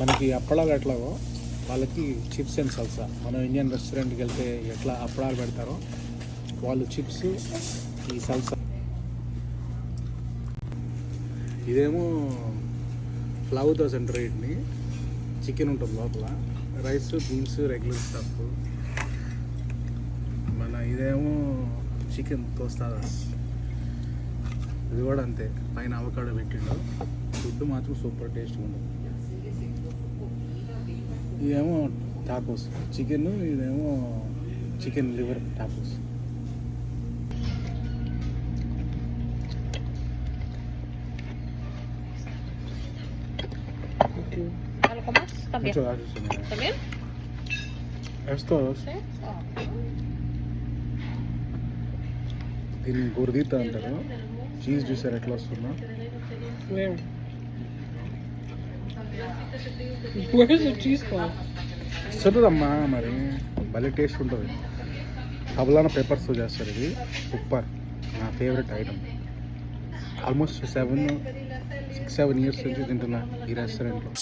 మనకి అప్పడాలు ఎట్లాగో వాళ్ళకి చిప్స్ అండ్ సల్సా. మనం ఇండియన్ రెస్టారెంట్కి వెళ్తే ఎట్లా అప్పడాలు పెడతారో వాళ్ళు చిప్స్ ఈ సల్సా. ఇదేమో ఫ్లవ్తో సెంటర్ అంటారు వీటిని. చికెన్ ఉంటుంది లోపల. రైస్ బీన్స్ రెగ్యులర్ స్టఫ్ మన ఇదేమో చికెన్ తోస్తాదాస్. ఇది కూడా అంతే. పైన అవకాడో పెట్టిండు. ఫుడ్ మాత్రం సూపర్ టేస్ట్గా ఉంటుంది. ఇదేమో టాకోస్ చికెన్ ఇదేమో chicken liver tacos ¿Algo más? También. Muchas gracias, señora. ¿También? Esto Sí. Ah. దీన్ని గుర్దీత అంటారు చీజ్ చూసారు ఎట్లా వస్తుందో Where? Where's the cheese మరి. భలే టేస్ట్ ఉంటుంది. తబలాన పేపర్స్తో చేస్తారు ఇది. ఉప్పర్ నా favourite item almost seven six seven years నుంచి తింటున్నా ఈ రెస్టారెంట్లో